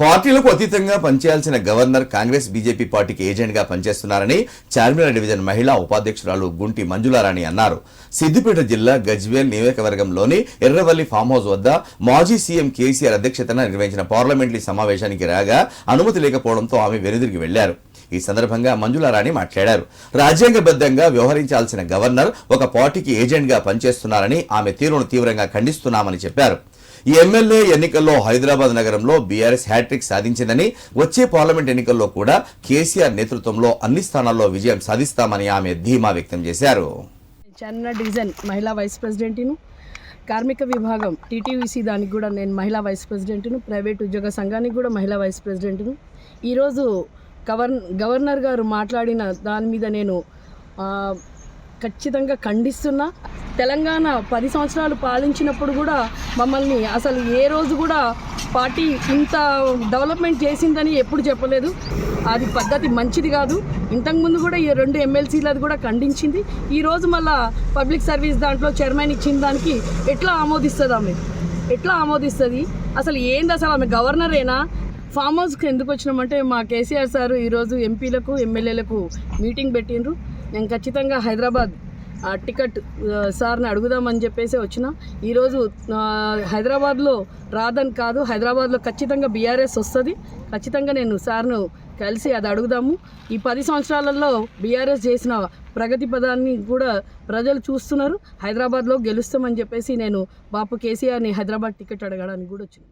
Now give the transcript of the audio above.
పార్టీలకు అతీతంగా పనిచేయాల్సిన గవర్నర్ కాంగ్రెస్ బీజేపీ పార్టీకి ఏజెంట్గా పనిచేస్తున్నారని చార్మినార్ డివిజన్ మహిళా ఉపాధ్యక్షురాలు గుంటి మంజులారాణి అన్నారు. సిద్దిపేట జిల్లా గజ్వేల్ నియోజకవర్గంలోని ఎర్రవల్లి ఫామ్ హౌస్ వద్ద మాజీ సీఎం కేసీఆర్ అధ్యక్షతన నిర్వహించిన పార్లమెంటరీ సమావేశానికి రాగా అనుమతి లేకపోవడంతో ఆమె వెనుదిరిగి వెళ్ళారు. ఈ సందర్భంగా మంజులారాణి మాట్లాడారు. రాజ్యాంగబద్ధంగా వ్యవహరించాల్సిన గవర్నర్ ఒక పార్టీకి ఏజెంట్గా పనిచేస్తున్నారని ఆమె తీరును తీవ్రంగా ఖండిస్తున్నామని చెప్పారు. ఎమ్మెల్యే ఎన్నికల్లో హైదరాబాద్ నగరంలో బీఆర్ఎస్ హ్యాట్రిక్ సాధించిందని వచ్చే పార్లమెంట్ ఎన్నికల్లో కూడా కేసీఆర్ నేతృత్వంలో అన్ని స్థానాల్లో విజయం సాధిస్తామని ఆమె ధీమా వ్యక్తం చేశారు. చార్మినార్ డివిజన్ మహిళా వైస్ ప్రెసిడెంట్ను కార్మిక విభాగం టీటీవీసీ దానికి కూడా నేను మహిళా వైస్ ప్రెసిడెంట్ను ప్రైవేట్ ఉద్యోగ సంఘానికి కూడా మహిళా వైస్ ప్రెసిడెంట్ను. ఈరోజు గవర్ గవర్నర్ గారు మాట్లాడిన దాని మీద నేను ఖచ్చితంగా ఖండిస్తున్నా. తెలంగాణ పది సంవత్సరాలు పాలించినప్పుడు కూడా మమ్మల్ని అసలు ఏ రోజు కూడా పార్టీ ఇంత డెవలప్మెంట్ చేసిందని ఎప్పుడు చెప్పలేదు. అది పద్ధతి మంచిది కాదు. ఇంతకుముందు కూడా ఈ రెండు ఎమ్మెల్సీలది కూడా ఖండించింది. ఈరోజు మళ్ళా పబ్లిక్ సర్వీస్ దాంట్లో చైర్మన్ ఇచ్చిన దానికి ఎట్లా ఆమోదిస్తుంది ఆమె? ఎట్లా ఆమోదిస్తుంది? అసలు ఏంది అసలు ఆమె గవర్నరేనా? ఫామ్ హౌస్కి ఎందుకు వచ్చినామంటే మా కేసీఆర్ సార్ ఈరోజు ఎంపీలకు ఎమ్మెల్యేలకు మీటింగ్ పెట్టిండ్రు. నేను ఖచ్చితంగా హైదరాబాద్ టికెట్ సార్ని అడుగుదామని చెప్పేసి వచ్చిన. ఈరోజు హైదరాబాద్లో రాదని కాదు హైదరాబాద్లో ఖచ్చితంగా బీఆర్ఎస్ వస్తుంది. ఖచ్చితంగా నేను సార్ను కలిసి అది అడుగుదాము. ఈ పది సంవత్సరాలలో బీఆర్ఎస్ చేసిన ప్రగతి పదాన్ని కూడా ప్రజలు చూస్తున్నారు. హైదరాబాద్లో గెలుస్తామని చెప్పేసి నేను బాపు కేసీఆర్ని హైదరాబాద్ టికెట్ అడగడానికి కూడా వచ్చింది